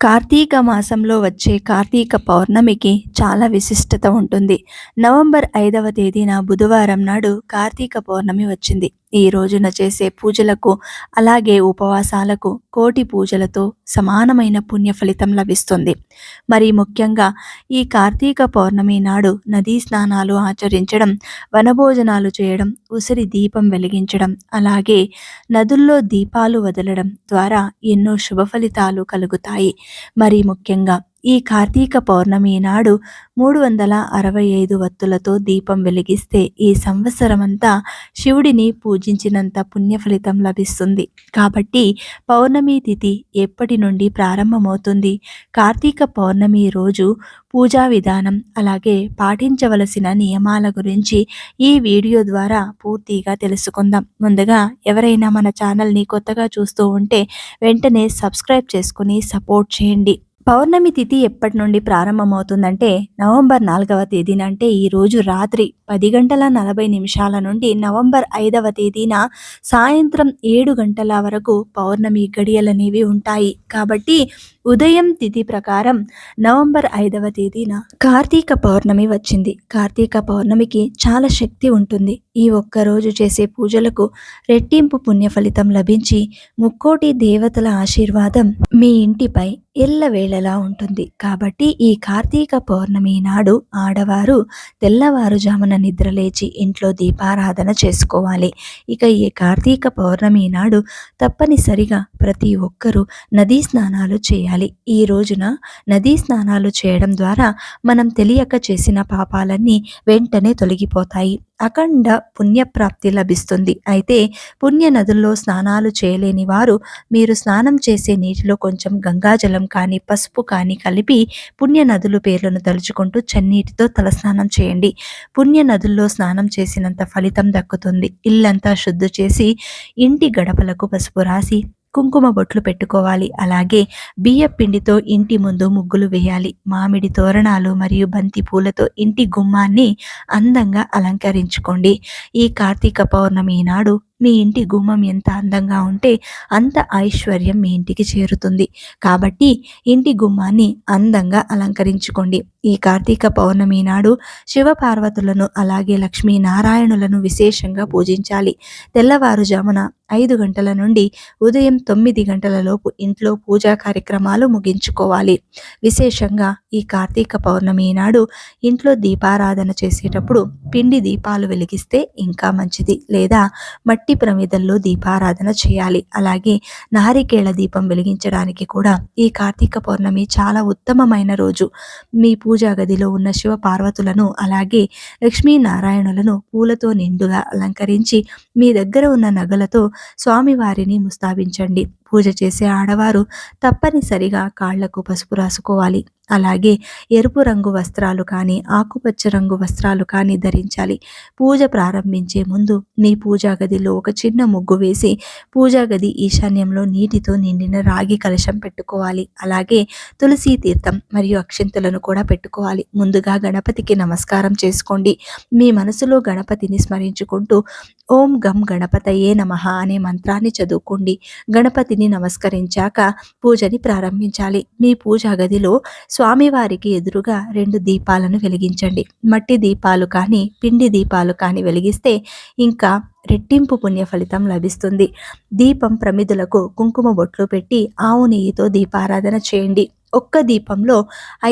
కార్తీక మాసంలో వచ్చే కార్తీక పౌర్ణమికి చాలా విశిష్టత ఉంటుంది. నవంబర్ ఐదవ తేదీన బుధవారం నాడు కార్తీక పౌర్ణమి వచ్చింది. ఈ రోజున చేసే పూజలకు అలాగే ఉపవాసాలకు కోటి పూజలతో సమానమైన పుణ్య ఫలితం లభిస్తుంది. మరి ముఖ్యంగా ఈ కార్తీక పౌర్ణమి నాడు నదీ స్నానాలు ఆచరించడం వనభోజనాలు చేయడం ఉసిరి దీపం వెలిగించడం అలాగే నదుల్లో దీపాలు వదలడం ద్వారా ఎన్నో శుభ ఫలితాలు కలుగుతాయి. మరి ముఖ్యంగా ఈ కార్తీక పౌర్ణమి నాడు మూడు వందల అరవై ఐదు వత్తులతో దీపం వెలిగిస్తే ఈ సంవత్సరమంతా శివుడిని పూజించినంత పుణ్య ఫలితం లభిస్తుంది. కాబట్టి పౌర్ణమి తిథి ఎప్పటి నుండి ప్రారంభమవుతుంది? కార్తీక పౌర్ణమి రోజు పూజా విధానం అలాగే పాటించవలసిన నియమాల గురించి ఈ వీడియో ద్వారా పూర్తిగా తెలుసుకుందాం. ముందుగా ఎవరైనా మన ఛానల్ని కొత్తగా చూస్తూ ఉంటే వెంటనే సబ్స్క్రైబ్ చేసుకుని సపోర్ట్ చేయండి. పౌర్ణమి తిథి ఎప్పటి నుండి ప్రారంభమవుతుందంటే నవంబర్ నాలుగవ తేదీన. అంటే ఈరోజు రాత్రి పది గంటల నలభై నిమిషాల నుండి నవంబర్ ఐదవ తేదీన సాయంత్రం ఏడు గంటల వరకు పౌర్ణమి గడియలనేవి ఉంటాయి. కాబట్టి ఉదయం తిథి ప్రకారం నవంబర్ ఐదవ తేదీన కార్తీక పౌర్ణమి వచ్చింది. కార్తీక పౌర్ణమికి చాలా శక్తి ఉంటుంది. ఈ ఒక్కరోజు చేసే పూజలకు రెట్టింపు పుణ్య ఫలితం లభించి ముక్కోటి దేవతల ఆశీర్వాదం మీ ఇంటిపై ఎల్లవేళలా ఉంటుంది. కాబట్టి ఈ కార్తీక పౌర్ణమి నాడు ఆడవారు తెల్లవారుజామున నిద్రలేచి ఇంట్లో దీపారాధన చేసుకోవాలి. ఇక ఈ కార్తీక పౌర్ణమి నాడు తప్పనిసరిగా ప్రతి ఒక్కరూ నదీ స్నానాలు చేయాలి. ఈ రోజున నదీ స్నానాలు చేయడం ద్వారా మనం తెలియక చేసిన పాపాలన్నీ వెంటనే తొలగిపోతాయి. అఖండ పుణ్యప్రాప్తి లభిస్తుంది. అయితే పుణ్య నదుల్లో స్నానాలు చేయలేని వారు మీరు స్నానం చేసే నీటిలో కొంచెం గంగాజలం కానీ పసుపు కానీ కలిపి పుణ్య నదుల పేర్లను తలుచుకుంటూ చన్నీటితో తలస్నానం చేయండి. పుణ్య నదుల్లో స్నానం చేసినంత ఫలితం దక్కుతుంది. ఇల్లంతా శుద్ధి చేసి ఇంటి గడపలకు పసుపు రాసి కుంకుమ బొట్లు పెట్టుకోవాలి. అలాగే బియ్య పిండితో ఇంటి ముందు ముగ్గులు వేయాలి. మామిడి తోరణాలు మరియు బంతి పూలతో ఇంటి గుమ్మాన్ని అందంగా అలంకరించుకోండి. ఈ కార్తీక పౌర్ణమి నాడు మీ ఇంటి గుమ్మం ఎంత అందంగా ఉంటే అంత ఐశ్వర్యం మీ ఇంటికి చేరుతుంది. కాబట్టి ఇంటి గుమ్మాన్ని అందంగా అలంకరించుకోండి. ఈ కార్తీక పౌర్ణమి నాడు శివపార్వతులను అలాగే లక్ష్మీనారాయణులను విశేషంగా పూజించాలి. తెల్లవారుజామున ఐదు గంటల నుండి ఉదయం తొమ్మిది గంటలలోపు ఇంట్లో పూజా కార్యక్రమాలు ముగించుకోవాలి. విశేషంగా ఈ కార్తీక పౌర్ణమి నాడు ఇంట్లో దీపారాధన చేసేటప్పుడు పిండి దీపాలు వెలిగిస్తే ఇంకా మంచిది. లేదా మట్టి మట్టి ప్రమిదల్లో దీపారాధన చేయాలి. అలాగే నారికేళ దీపం వెలిగించడానికి కూడా ఈ కార్తీక పౌర్ణమి చాలా ఉత్తమమైన రోజు. మీ పూజా గదిలో ఉన్న శివ పార్వతులను అలాగే లక్ష్మీనారాయణులను పూలతో నిండుగా అలంకరించి మీ దగ్గర ఉన్న నగలతో స్వామివారిని ముస్తాబించండి. పూజ చేసే ఆడవారు తప్పనిసరిగా కాళ్ళకు పసుపు రాసుకోవాలి. అలాగే ఎరుపు రంగు వస్త్రాలు కానీ ఆకుపచ్చ రంగు వస్త్రాలు కానీ ధరించాలి. పూజ ప్రారంభించే ముందు మీ పూజా గదిలో ఒక చిన్న ముగ్గు వేసి పూజా గది ఈశాన్యంలో నీటితో నిండిన రాగి కలశం పెట్టుకోవాలి. అలాగే తులసి తీర్థం మరియు అక్షింతలను కూడా పెట్టుకోవాలి. ముందుగా గణపతికి నమస్కారం చేసుకోండి. మీ మనసులో గణపతిని స్మరించుకుంటూ ఓం గం గణపతయే నమ అనే మంత్రాన్ని చదువుకోండి. గణపతిని నమస్కరించాక పూజని ప్రారంభించాలి. మీ పూజా గదిలో స్వామివారికి ఎదురుగా రెండు దీపాలను వెలిగించండి. మట్టి దీపాలు కానీ పిండి దీపాలు కానీ వెలిగిస్తే ఇంకా రెట్టింపు పుణ్య ఫలితం లభిస్తుంది. దీపం ప్రమిదులకు కుంకుమ బొట్లు పెట్టి ఆవు నెయ్యితో దీపారాధన చేయండి. ఒక్క దీపంలో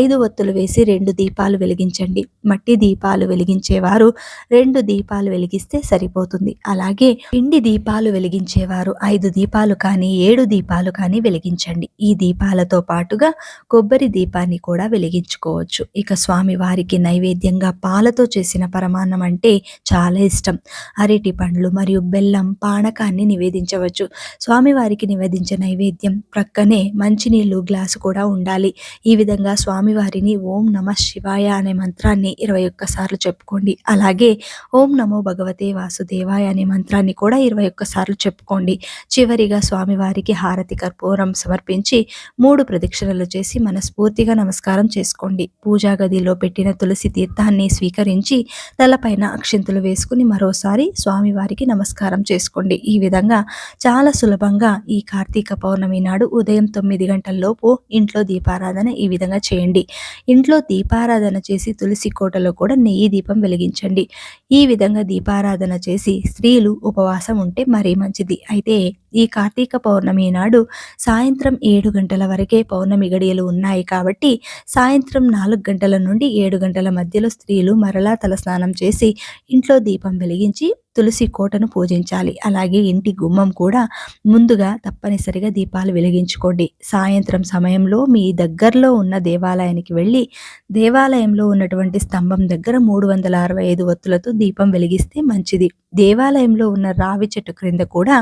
ఐదు ఒత్తులు వేసి రెండు దీపాలు వెలిగించండి. మట్టి దీపాలు వెలిగించేవారు రెండు దీపాలు వెలిగిస్తే సరిపోతుంది. అలాగే పిండి దీపాలు వెలిగించేవారు ఐదు దీపాలు కానీ ఏడు దీపాలు కానీ వెలిగించండి. ఈ దీపాలతో పాటుగా కొబ్బరి దీపాన్ని కూడా వెలిగించుకోవచ్చు. ఇక స్వామి వారికి నైవేద్యంగా పాలతో చేసిన పరమాన్నం అంటే చాలా ఇష్టం. అరటి పండ్లు మరియు బెల్లం పానకాన్ని నివేదించవచ్చు. స్వామివారికి నివేదించే నైవేద్యం ప్రక్కనే మంచినీళ్ళు గ్లాసు కూడా ఉండాలి. ఉండాలి ఈ విధంగా స్వామివారిని ఓం నమ శివాయ అనే మంత్రాన్ని ఇరవై ఒక్కసార్లు చెప్పుకోండి. అలాగే ఓం నమో భగవతే వాసుదేవాయ అనే మంత్రాన్ని కూడా ఇరవై ఒక్కసార్లు చెప్పుకోండి. చివరిగా స్వామివారికి హారతి కర్పూరం సమర్పించి మూడు ప్రదక్షిణలు చేసి మనస్ఫూర్తిగా నమస్కారం చేసుకోండి. పూజా గదిలో పెట్టిన తులసి తీర్థాన్ని స్వీకరించి తలపైన అక్షింతలు వేసుకుని మరోసారి స్వామివారికి నమస్కారం చేసుకోండి. ఈ విధంగా చాలా సులభంగా ఈ కార్తీక పౌర్ణమి నాడు ఉదయం తొమ్మిది గంటల లోపు ఇంట్లో దీపారాధన ఈ విధంగా చేయండి. ఇంట్లో దీపారాధన చేసి తులసి కోటలో కూడా నెయ్యి దీపం వెలిగించండి. ఈ విధంగా దీపారాధన చేసి స్త్రీలు ఉపవాసం ఉంటే మరీ మంచిది. అయితే ఈ కార్తీక పౌర్ణమి నాడు సాయంత్రం ఏడు గంటల వరకే పౌర్ణమి గడియలు ఉన్నాయి కాబట్టి సాయంత్రం నాలుగు గంటల నుండి ఏడు గంటల మధ్యలో స్త్రీలు మరలా తలస్నానం చేసి ఇంట్లో దీపం వెలిగించి తులసి కోటను పూజించాలి. అలాగే ఇంటి గుమ్మం కూడా ముందుగా తప్పనిసరిగా దీపాలు వెలిగించుకోండి. సాయంత్రం సమయంలో మీ దగ్గరలో ఉన్న దేవాలయానికి వెళ్ళి దేవాలయంలో ఉన్నటువంటి స్తంభం దగ్గర మూడు వందల అరవై ఐదు ఒత్తులతో దీపం వెలిగిస్తే మంచిది. దేవాలయంలో ఉన్న రావి చెట్టు క్రింద కూడా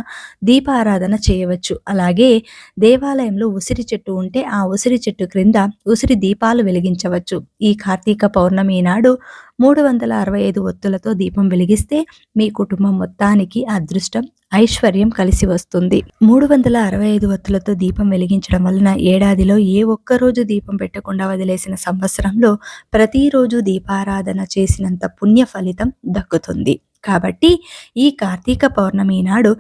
దీపారాధన చేయవచ్చు. అలాగే దేవాలయంలో ఉసిరి చెట్టు ఉంటే ఆ ఉసిరి చెట్టు క్రింద ఉసిరి దీపాలు వెలిగించవచ్చు. ఈ కార్తీక పౌర్ణమి నాడు మూడు వందల అరవై ఐదు ఒత్తులతో దీపం వెలిగిస్తే మీ కుటుంబం మొత్తానికి అదృష్టం ఐశ్వర్యం కలిసి వస్తుంది. మూడు వందల అరవై ఐదు ఒత్తులతో దీపం వెలిగించడం వలన ఏడాదిలో ఏ ఒక్కరోజు దీపం పెట్టకుండా వదిలేసిన సంవత్సరంలో ప్రతిరోజు దీపారాధన చేసినంత పుణ్య ఫలితం దక్కుతుంది. కాబట్టి ఈ కార్తీక పౌర్ణమి నాడు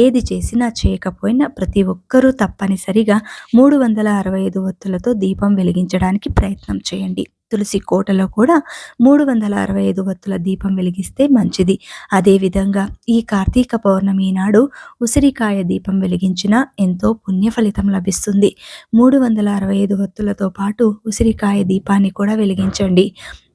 ఏది చేసినా చేయకపోయినా ప్రతి ఒక్కరూ తప్పనిసరిగా మూడు వందల అరవై ఐదు ఒత్తులతో దీపం వెలిగించడానికి ప్రయత్నం చేయండి. తులసి కోటలో కూడా మూడు వందల అరవై ఐదు వత్తుల దీపం వెలిగిస్తే మంచిది. అదేవిధంగా ఈ కార్తీక పౌర్ణమి నాడు ఉసిరికాయ దీపం వెలిగించిన ఎంతో పుణ్య ఫలితం లభిస్తుంది. మూడు వందల అరవై ఐదు వత్తులతో పాటు ఉసిరికాయ దీపాన్ని కూడా వెలిగించండి.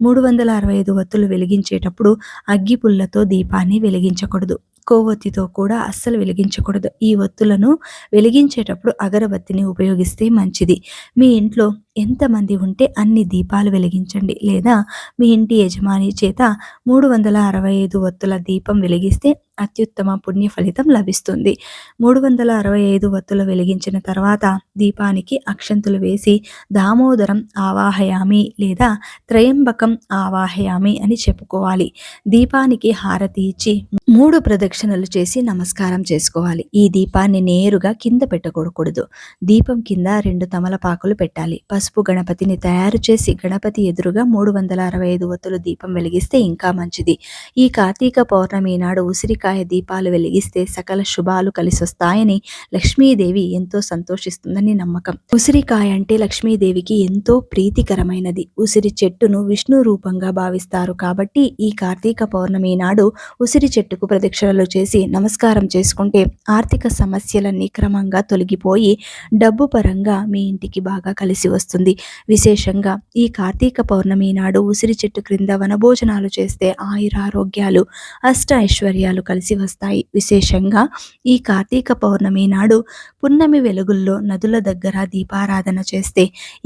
మూడు వందల అరవై ఐదు వత్తులు వెలిగించేటప్పుడు అగ్గి పుల్లతో దీపాన్ని వెలిగించకూడదు. కొవ్వొత్తితో కూడా అస్సలు వెలిగించకూడదు. ఈ ఒత్తులను వెలిగించేటప్పుడు అగరబత్తిని ఉపయోగిస్తే మంచిది. మీ ఇంట్లో ఎంతమంది ఉంటే అన్ని దీపాలు వెలిగించండి. లేదా మీ ఇంటి యజమాని చేత మూడు వందల అరవై ఐదు ఒత్తుల దీపం వెలిగిస్తే అత్యుత్తమ పుణ్య ఫలితం లభిస్తుంది. మూడు వందల అరవై ఐదు వత్తులు వెలిగించిన తర్వాత దీపానికి అక్షంతులు వేసి దామోదరం ఆవాహయామి లేదా త్రయంబకం ఆవాహయామి అని చెప్పుకోవాలి. దీపానికి హారతి ఇచ్చి మూడు ప్రదక్షిణలు చేసి నమస్కారం చేసుకోవాలి. ఈ దీపాన్ని నేరుగా కింద పెట్టకూడకూడదు దీపం కింద రెండు తమలపాకులు పెట్టాలి. పసుపు గణపతిని తయారు చేసి గణపతి ఎదురుగా మూడు వందల అరవై ఐదు వత్తులు దీపం వెలిగిస్తే ఇంకా మంచిది. ఈ కార్తీక పౌర్ణమి నాడు ఉసిరి ఉసిరికాయ దీపాలు వెలిగిస్తే సకల శుభాలు కలిసొస్తాయని లక్ష్మీదేవి ఎంతో సంతోషిస్తుందని నమ్మకం. ఉసిరికాయ అంటే లక్ష్మీదేవికి ఎంతో ప్రీతికరమైనది. ఉసిరి చెట్టును విష్ణు రూపంగా భావిస్తారు కాబట్టి ఈ కార్తీక పౌర్ణమి నాడు ఉసిరి చెట్టుకు ప్రదక్షిణలు చేసి నమస్కారం చేసుకుంటే ఆర్థిక సమస్యలన్నీ క్రమంగా తొలగిపోయి డబ్బు పరంగా మీ ఇంటికి బాగా కలిసి వస్తుంది. విశేషంగా ఈ కార్తీక పౌర్ణమి నాడు ఉసిరి చెట్టు క్రింద వనభోజనాలు చేస్తే ఆయురారోగ్యాలు అష్ట ఐశ్వర్యాలు కలిసి కలిసి వస్తాయి. విశేషంగా ఈ కార్తీక పౌర్ణమి నాడు పున్నమి వెలుగుల్లో నదుల దగ్గర దీపారాధన చేస్తే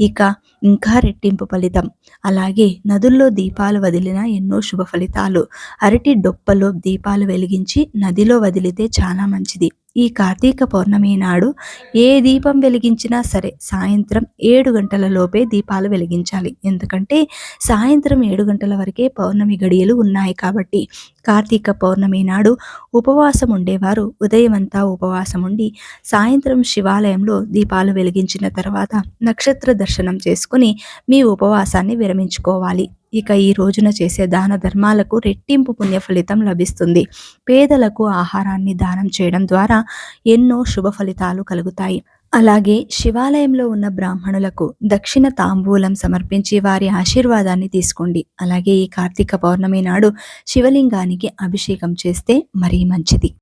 ఇక ఇంకా రెట్టింపు ఫలితం. అలాగే నదుల్లో దీపాలు వదిలిన ఎన్నో శుభ ఫలితాలు. అరటి డొప్పలో దీపాలు వెలిగించి నదిలో వదిలితే చాలా మంచిది. ఈ కార్తీక పౌర్ణమి నాడు ఏ దీపం వెలిగించినా సరే సాయంత్రం ఏడు గంటల లోపే దీపాలు వెలిగించాలి. ఎందుకంటే సాయంత్రం ఏడు గంటల వరకే పౌర్ణమి గడియలు ఉన్నాయి కాబట్టి కార్తీక పౌర్ణమి నాడు ఉపవాసం ఉండేవారు. ఉదయమంతా ఉపవాసం ఉండి సాయంత్రం శివాలయంలో దీపాలు వెలిగించిన తర్వాత నక్షత్ర దర్శనం చేసుకుని మీ ఉపవాసాన్ని విరమించుకోవాలి. ఇక ఈ రోజున చేసే దాన ధర్మాలకు రెట్టింపు పుణ్య ఫలితం లభిస్తుంది. పేదలకు ఆహారాన్ని దానం చేయడం ద్వారా ఎన్నో శుభ ఫలితాలు కలుగుతాయి. అలాగే శివాలయంలో ఉన్న బ్రాహ్మణులకు దక్షిణ తాంబూలం సమర్పించి వారి ఆశీర్వాదాన్ని తీసుకోండి. అలాగే ఈ కార్తీక పౌర్ణమి నాడు శివలింగానికి అభిషేకం చేస్తే మరీ మంచిది.